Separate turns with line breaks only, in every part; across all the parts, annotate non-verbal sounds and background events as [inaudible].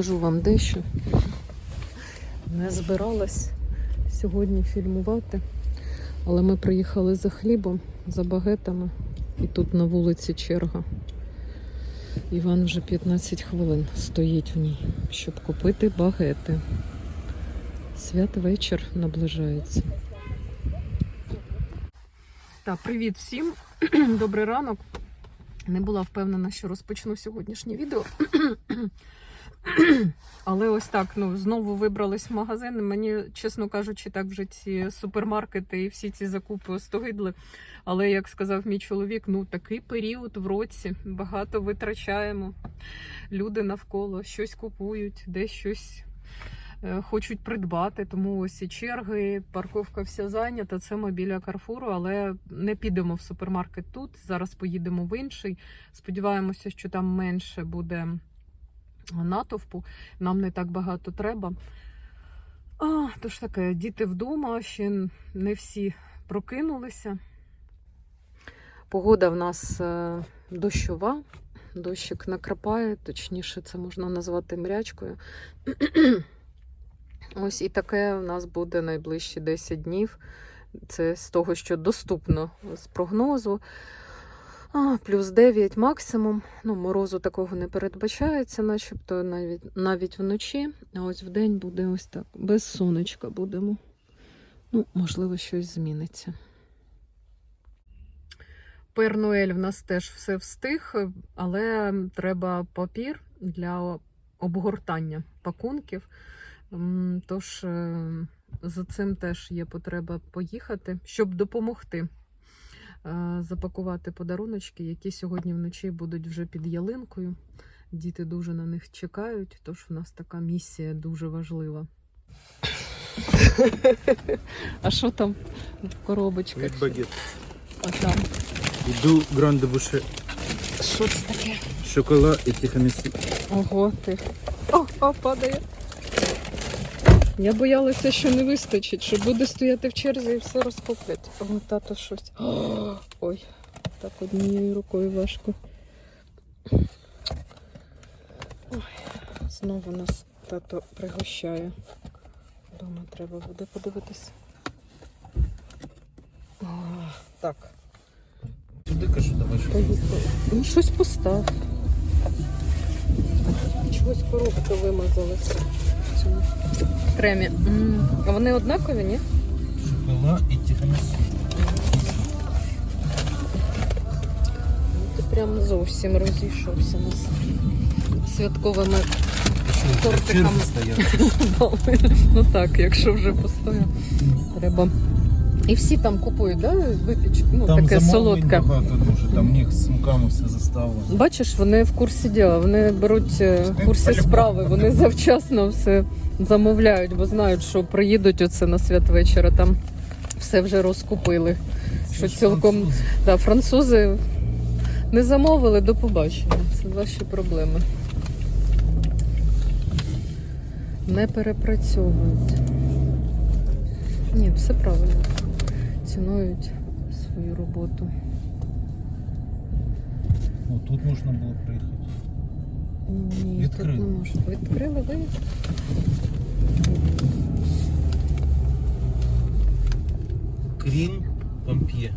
покажу вам дещо. Не збиралась сьогодні фільмувати, але ми приїхали за хлібом, за багетами, і тут на вулиці черга. Іван вже 15 хвилин стоїть в ній, щоб купити багети. Святвечір наближається. Так, привіт всім. [clears throat] Добрий ранок. Не була впевнена, що розпочну сьогоднішнє відео. [clears throat] Але ось так, ну, знову вибрались в магазин. Мені, чесно кажучи, так вже ці супермаркети і всі ці закупи остогидли. Але, як сказав мій чоловік, ну такий період в році, багато витрачаємо. Люди навколо щось купують, десь щось е, хочуть придбати. Тому ось і черги, парковка вся зайнята. Це ми біля Карфуру, але не підемо в супермаркет тут. Зараз поїдемо в інший. Сподіваємося, що там менше буде натовпу. Нам не так багато треба. А, тож таке, діти вдома, ще не всі прокинулися. Погода в нас е, дощова, дощик накрапає, точніше, це можна назвати мрячкою. [clears throat] Ось і таке у нас буде найближчі 10 днів. Це з того, що доступно з прогнозу. А, плюс 9 максимум. Ну, морозу такого не передбачається, начебто навіть, навіть вночі. А ось вдень буде ось так. Без сонечка будемо. Ну, можливо, щось зміниться. Пер Ноель в нас теж все встиг, але треба папір для обгортання пакунків. Тож е, за цим теж є потреба поїхати, щоб допомогти запакувати подаруночки, які сьогодні вночі будуть вже під ялинкою. Діти дуже на них чекають, тож в нас така місія дуже важлива. А що там в коробочках?
Від багет.
А там
Іду гранде буше
що це таке?
шокола і тихомісі.
Ого, ти. О, о, падає. Я боялася, що не вистачить, що буде стояти в черзі і все розкуплять. О, тато щось. О, [gasps] ой, так однією рукою важко. Ой, знову нас тато пригощає. Дома треба буде подивитися. О, так,
Туди кажу, давай що.
поїхали. Ну, щось постав. Чогось коробка вимазалася цьому кремі. М, А вони однакові, ні?
Шокола і тірамісу.
Ти прям зовсім розійшовся нас святковими Тортиками. [laughs] Ну так, якщо вже постояв, треба. І всі там купують, да? випічку? Ну,
Там
таке
замовлень
солодке.
багато дуже, там в них з сумками все заставлено.
Бачиш, вони в курсі діла, вони беруть е, в курсі
По-любому.
справи, вони [laughs] завчасно все замовляють, бо знають, що приїдуть оце на святвечора, там все вже розкупили. Що
ж
цілком
французи.
да, французи не замовили до побачення. Це ваші проблеми. Не перепрацьовують. Ні, все правильно. Цінують свою роботу.
О, тут можна було приїхати.
Ні,
Відкрили.
тут не можна. Відкрили ви?
Крім помп'є.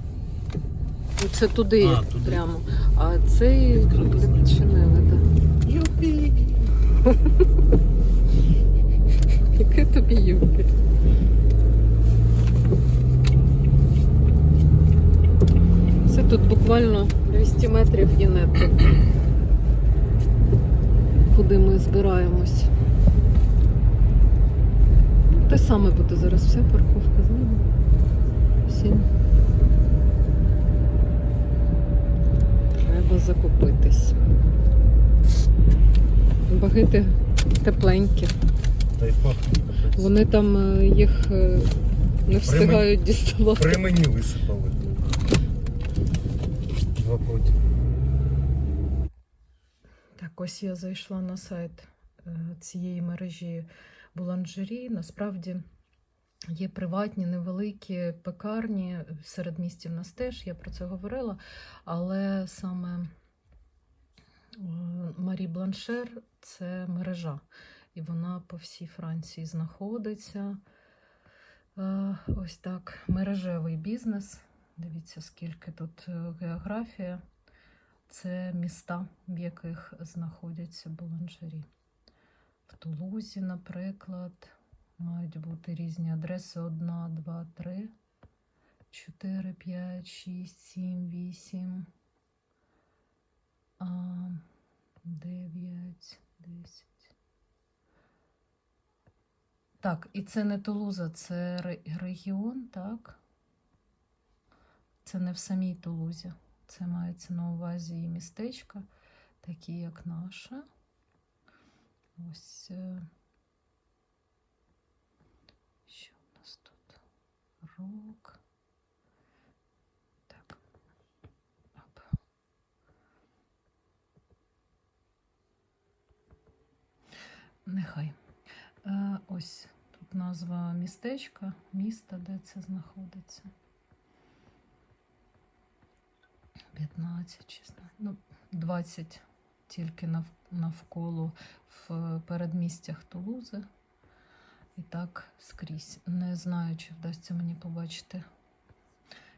Ну, Це туди,
А, туди.
прямо. А цей
Відкрили, значить.
відчинили, так.
Юпі! [laughs]
Яке тобі юбки? Це тут буквально 200 метрів і нетто. Куди ми збираємось. Те саме буде зараз вся парковка зліва. Всім. Треба закупитись. Багити тепленькі.
Та й пахне.
Вони там е, їх е, не встигають діставати.
При мені висипали. Два потім.
Так, ось я зайшла на сайт е, цієї мережі буланжері. Насправді є приватні, невеликі пекарні серед містів нас теж, я про це говорила. Але саме Марі Бланшер це мережа, і вона по всій Франції знаходиться. Е, Ось так, мережевий бізнес. Дивіться, скільки тут е, географія. Це міста, в яких знаходяться буланжері. В Тулузі, наприклад, мають бути різні адреси: 1, 2, 3, 4, 5, 6, 7, 8, 9, 10. Так, і це не Тулуза, це регіон, так? Це не в самій Тулузі. Це мається на увазі і містечка, такі як наше. Ось. е, Що у нас тут? Рок. Так. Оп. Нехай. Е, ось тут назва містечка, міста, де це знаходиться. 15, 16, ну, 20 тільки нав, навколо в передмістях Тулузи. І так скрізь. Не знаю, чи вдасться мені побачити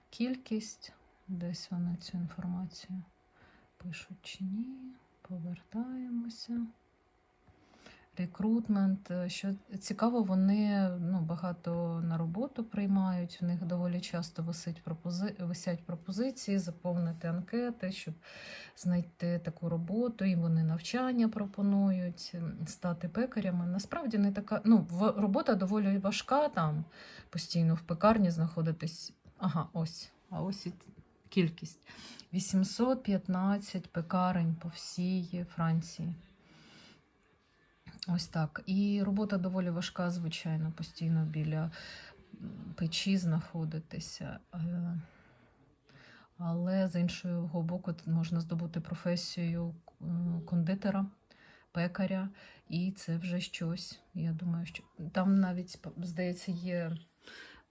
кількість. Десь вони цю інформацію пишуть чи ні. Повертаємося. Рекрутмент. Е, Що цікаво, вони ну, багато на роботу приймають. В них доволі часто висить пропози... висять пропозиції, заповнити анкети, щоб знайти таку роботу. І вони навчання пропонують, стати пекарями. Насправді не така. Ну, робота доволі важка там постійно в пекарні знаходитись. Ага, ось. А ось і кількість. 815 пекарень по всій Франції. Ось так. І робота доволі важка, звичайно, постійно біля печі знаходитися. Е, Але з іншого боку, можна здобути професію е, кондитера, пекаря, і це вже щось. Я думаю, що там навіть, здається, є.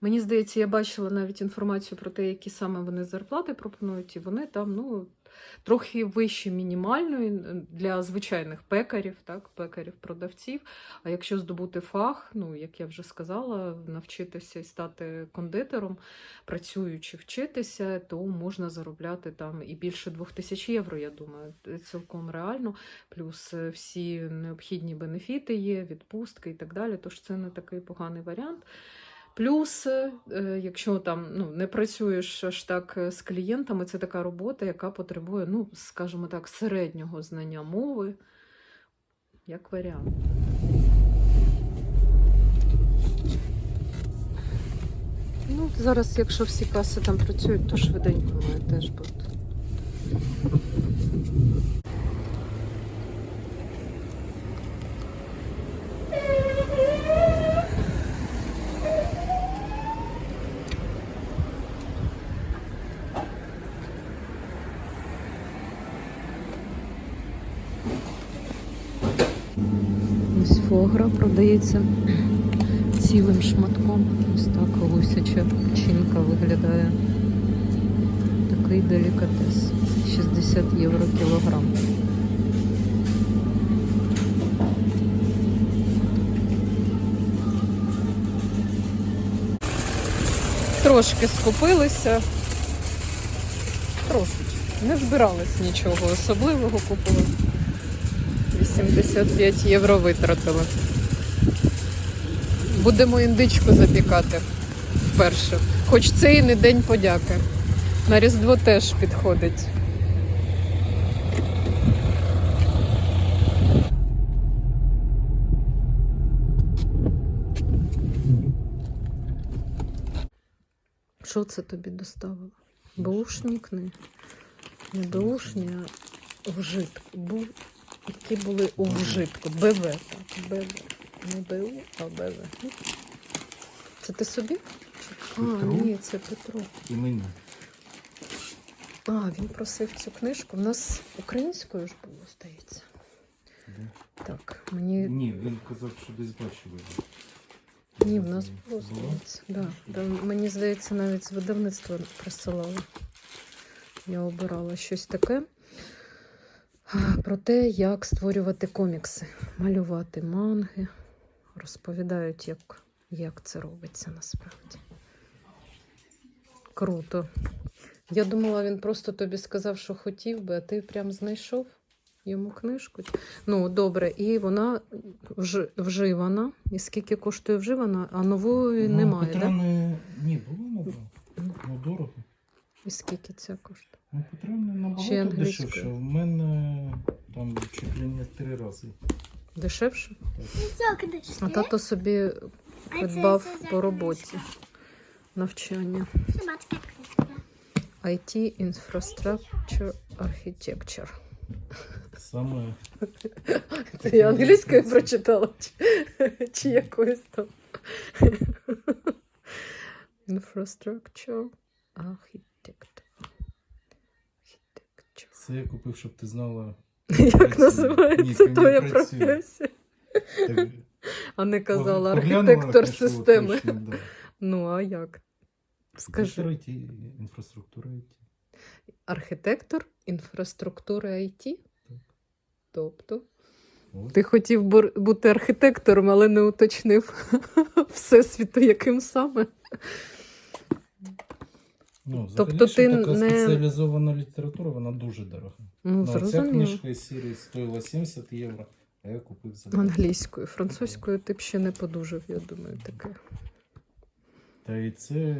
Мені здається, я бачила навіть інформацію про те, які саме вони зарплати пропонують, і вони там, ну, трохи вище мінімальної для звичайних пекарів, так, пекарів-продавців. А якщо здобути фах, ну як я вже сказала, навчитися і стати кондитером, працюючи вчитися, то можна заробляти там і більше двох тисяч євро, я думаю, цілком реально. Плюс е, всі необхідні бенефіти є, відпустки і так далі. Тож це не такий поганий варіант. Плюс, е, якщо там ну, не працюєш аж так е, з клієнтами, це така робота, яка потребує, ну, скажімо так, середнього знання мови, як варіант. Ну, зараз, якщо всі каси там працюють, то швиденько має теж бути. Ось продається цілим шматком. Ось так гусяча печінка виглядає. Такий делікатес. 60 євро кілограм. Трошки скупилися. Трошечки. Не збиралась нічого особливого купила. 85 євро витратили. Будемо індичку запікати вперше. Хоч це і не день подяки. На Різдво теж підходить. Що це тобі доставило? Бушник не. Не бушні, а вжитку. Бу... Які були у вжитку. БВ, так. БВ. Не БУ, а БВ. Це ти собі? А,
Петру.
ні, це Петру.
І мені.
А, він просив цю книжку. У нас українською ж було, здається.
Де?
Так, мені.
Ні, він казав, що десь бачили.
Ні, в нас було, здається. Да, да, мені здається, навіть з видавництва присилали. Я обирала щось таке. Про те, як створювати комікси, малювати манги. Розповідають, як, як це робиться насправді. Круто. Я думала, він просто тобі сказав, що хотів би, а ти прям знайшов йому книжку. Ну, добре, і вона вж- вживана. І скільки коштує вживана, а нової
Ну,
немає,
Петра?
Да?
не... Ні, було нове. Ну, дорого.
І скільки це коштує?
Ну, Петра не набагато дешевше. В мене там чуть ли не три рази.
Дешевше? А тато собі придбав по роботі навчання. IT Infrastructure Architecture.
Саме
Це я англійською прочитала чи, чи якоюсь там. Infrastructure Architect. Architecture.
це я купив, щоб ти знала.
Як називається твоя професія? А не казала архітектор системи. Ну, а як? Скажи.
Архітектор інфраструктура IT.
Архітектор інфраструктури IT? Тобто. Ти хотів бути архітектором, але не уточнив [laughs] всесвіту, яким саме.
Ну, взагалі,
Тобто ти
така
не-
спеціалізована література, вона дуже дорога.
Ну,
Ну, ця книжка із серії стоїла 70 євро, а я купив за
Англійською, французькою ти б ще не подужав, я думаю, таке.
Та і це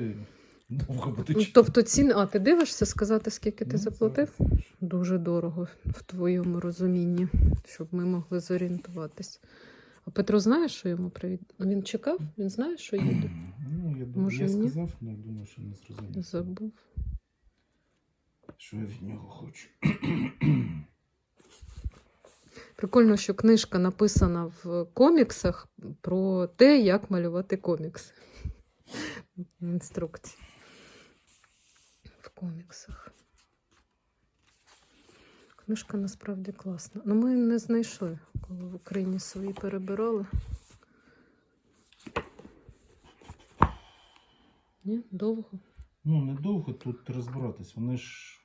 довго буде
Ну. Тобто ціни. А, ти дивишся сказати, скільки ти
Ну,
заплатив?
зараз.
Дуже дорого в твоєму розумінні, щоб ми могли зорієнтуватись. А Петро знає, що йому привіт? Він чекав? Він знає, що їде? [clears throat]
Я, думаю,
Може,
я
ні?
сказав, але я думаю, що не зрозумів.
Забув.
Що я від нього хочу.
Прикольно, що книжка написана в коміксах про те, як малювати комікс. Інструкції. В коміксах. Книжка насправді класна. Ну, ми не знайшли, коли в Україні свої перебирали. Ні, довго.
Ну, недовго тут розбиратись. Вони ж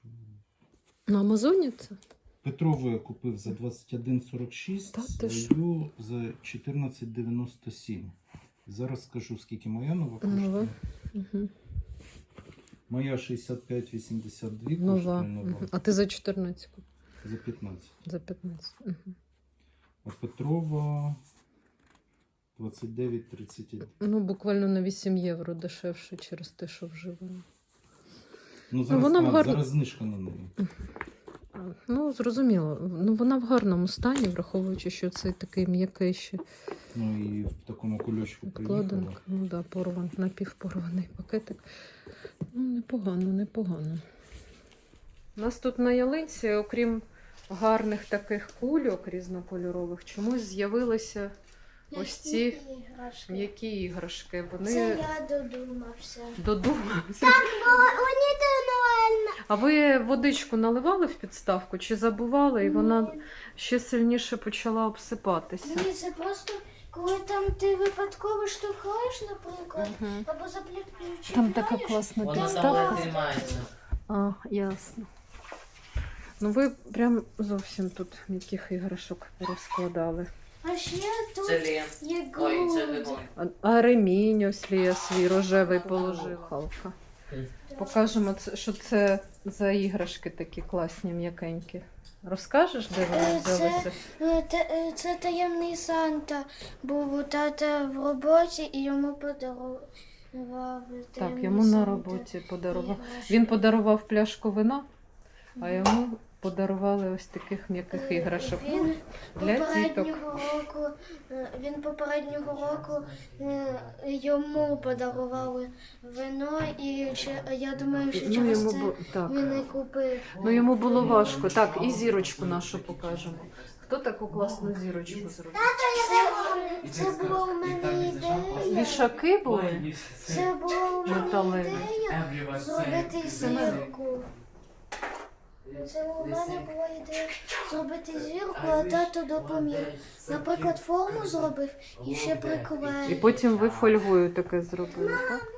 На Амазоні це?
Петрову я купив за 21,46,
Та
свою за 14,97. Зараз скажу, скільки моя нова коштує.
Нова. Угу.
Моя 65,82
Нова.
коштує нова.
Угу. А ти за 14,
За 15.
за 15. Угу.
А Петрова 29,31.
Ну, буквально на 8 євро дешевше через те, що вживано.
Ну, зараз,
вона в
а,
гарно-
зараз знижка на неї.
Ну, зрозуміло. Ну, вона в гарному стані, враховуючи, що це такий м'який ще
Ну і в такому кульочку приїхала.
Ну да, порван, напівпорваний пакетик. Ну, непогано, непогано. У нас тут на ялинці, окрім гарних таких кульок різнокольорових, чомусь з'явилися ось ці
іграшки.
м'які іграшки.
Це я додумався.
додумалися.
Вони до
А ви водичку наливали в підставку чи забували, і вона ще сильніше почала обсипатися?
Ні, це просто коли там ти випадково штовхаєш, наприклад,
Мгм.
або заплющуєш.
Там така класна
Вона там
підставка.
тримається.
А, ясно. Ну ви прям зовсім тут м'яких іграшок розкладали.
А ще тут
Це
є
Ой, це
грудь.
лимон.
А, а ремінь ось Лія свій рожевий положила. Халка. Покажемо, це- що це за іграшки такі класні, м'якенькі. Розкажеш, де вони
Е, це-
взялися?
Е, та- е, Це таємний Санта був у тата в роботі і йому подарував.
Так,
таємний
йому на
Санта
роботі подарував.
іграшки.
Він подарував пляшку вина, а йому подарували ось таких м'яких
Е,
іграшок. Ну,
Він
для
попереднього року, е, він попереднього року е, йому подарували вино, і я думаю, що
Ну,
через
йому
це
так.
він і купив.
Ну йому було важко. Так, і зірочку нашу покажемо. Хто таку класну зірочку зробив?
Це, це була у мене ідея.
Вішаки були?
Це була у мене ідея зробити зірку. Це у мене була ідея зробити зірку, а тато допоміг. Наприклад, форму зробив і ще
І потім ви фольгою таке зробили, так?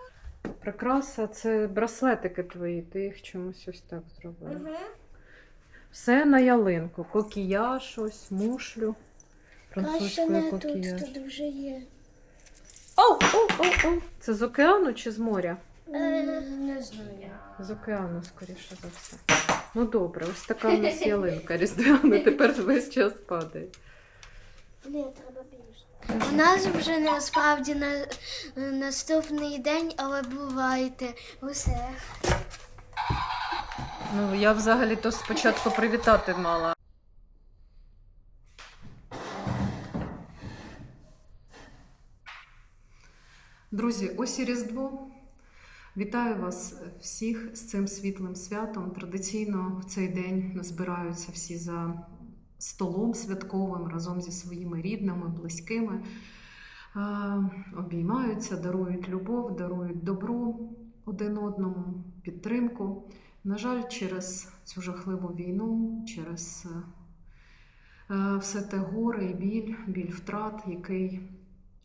Прикраса це браслетики твої, ти їх чомусь ось так зробила.
Мгм.
Все на ялинку. Кокія, щось, мушлю.
Краще не тут, тут вже є.
Оу, оу, оу, оу. Це з океану чи з моря?
Е, не знаю.
З океану, скоріше за все. Ну добре, ось така в нас ялинка різдвяна, [laughs] тепер весь час падає.
Ні, треба більше. У нас вже насправді на, наступний день, але бувайте усе.
Ну, я взагалі то спочатку привітати мала. Друзі, ось і Різдво. Вітаю вас всіх з цим світлим святом. Традиційно в цей день збираються всі за столом святковим разом зі своїми рідними, близькими. Обіймаються, дарують любов, дарують добро один одному, підтримку. На жаль, через цю жахливу війну, через е, е, все те горе і біль, біль втрат, який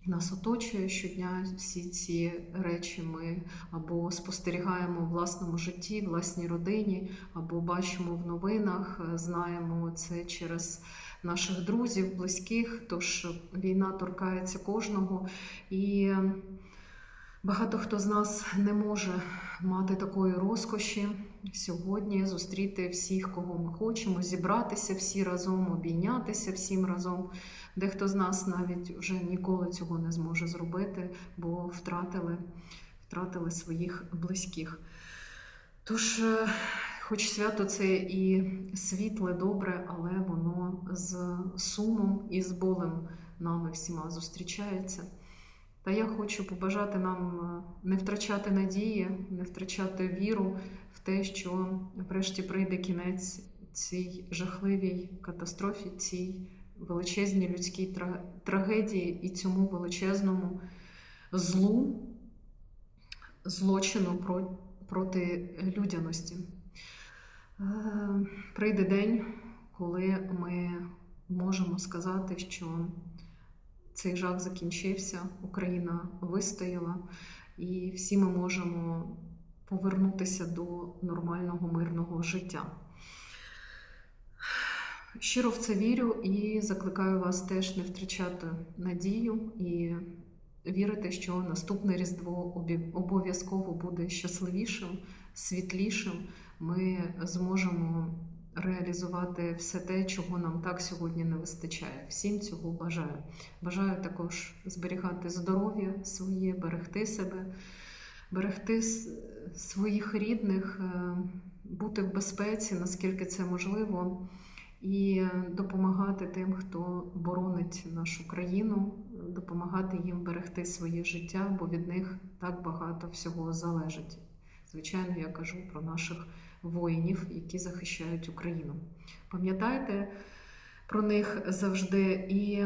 нас оточує щодня, всі ці речі ми або спостерігаємо в власному житті, власній родині, або бачимо в новинах, знаємо це через наших друзів, близьких. Тож війна торкається кожного і. Багато хто з нас не може мати такої розкоші сьогодні зустріти всіх, кого ми хочемо, зібратися всі разом, обійнятися всім разом. Дехто з нас навіть вже ніколи цього не зможе зробити, бо втратили, втратили своїх близьких. Тож, е, хоч свято це і світле, добре, але воно з сумом і з болем нами всіма зустрічається. Та я хочу побажати нам е, не втрачати надії, не втрачати віру в те, що врешті прийде кінець цій жахливій катастрофі, цій величезній людській трагедії і цьому величезному злу, злочину про- проти людяності. Е, Прийде день, коли ми можемо сказати, що цей жах закінчився, Україна вистояла, і всі ми можемо повернутися до нормального мирного життя. Щиро в це вірю і закликаю вас теж не втрачати надію і вірити, що наступне Різдво обов'язково буде щасливішим, світлішим. Ми зможемо реалізувати все те, чого нам так сьогодні не вистачає. Всім цього бажаю. Бажаю також зберігати здоров'я своє, берегти себе, берегти своїх рідних, е, бути в безпеці, наскільки це можливо, і допомагати тим, хто боронить нашу країну, допомагати їм берегти своє життя, бо від них так багато всього залежить. Звичайно, я кажу про наших воїнів, які захищають Україну. Пам'ятайте про них завжди, і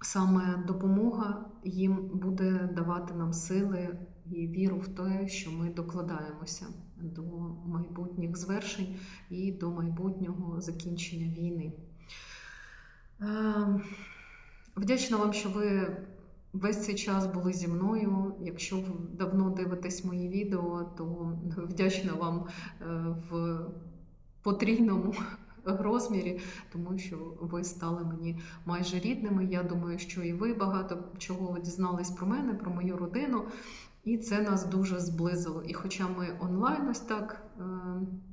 саме допомога їм буде давати нам сили і віру в те, що ми докладаємося до майбутніх звершень і до майбутнього закінчення війни. Е, Вдячна вам, що ви весь цей час були зі мною. Якщо ви давно дивитесь мої відео, то вдячна вам е, в потрійному [laughs] розмірі, тому що ви стали мені майже рідними. Я думаю, що і ви багато чого дізнались про мене, про мою родину. І це нас дуже зблизило. І хоча ми онлайн ось так е,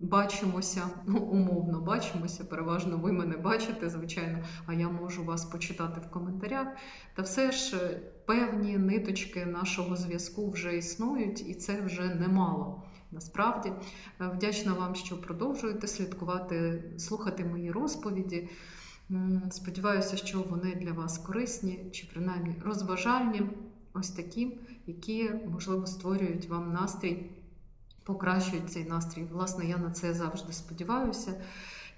бачимося, ну умовно бачимося, переважно ви мене бачите, звичайно, а я можу вас почитати в коментарях. Та все ж е, певні ниточки нашого зв'язку вже існують, і це вже немало. Насправді Е, вдячна вам, що продовжуєте слідкувати, слухати мої розповіді. Сподіваюся, що вони для вас корисні чи принаймні розважальні, ось такі, які можливо створюють вам настрій, покращують цей настрій. Власне, я на це завжди сподіваюся.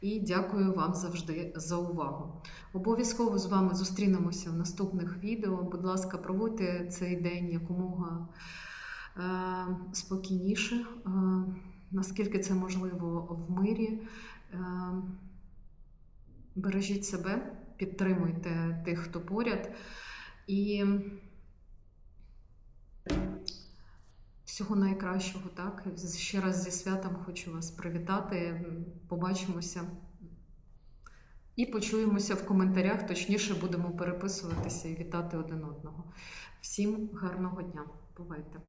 І дякую вам завжди за увагу. Обов'язково з вами зустрінемося в наступних відео. Будь ласка, проводьте цей день якомога е, спокійніше, е, наскільки це можливо в мирі. Е, бережіть себе, підтримуйте тих, хто поряд. І Всього найкращого, так. Ще раз зі святом хочу вас привітати. Побачимося і почуємося в коментарях. Точніше, будемо переписуватися і вітати один одного. Всім гарного дня. Бувайте!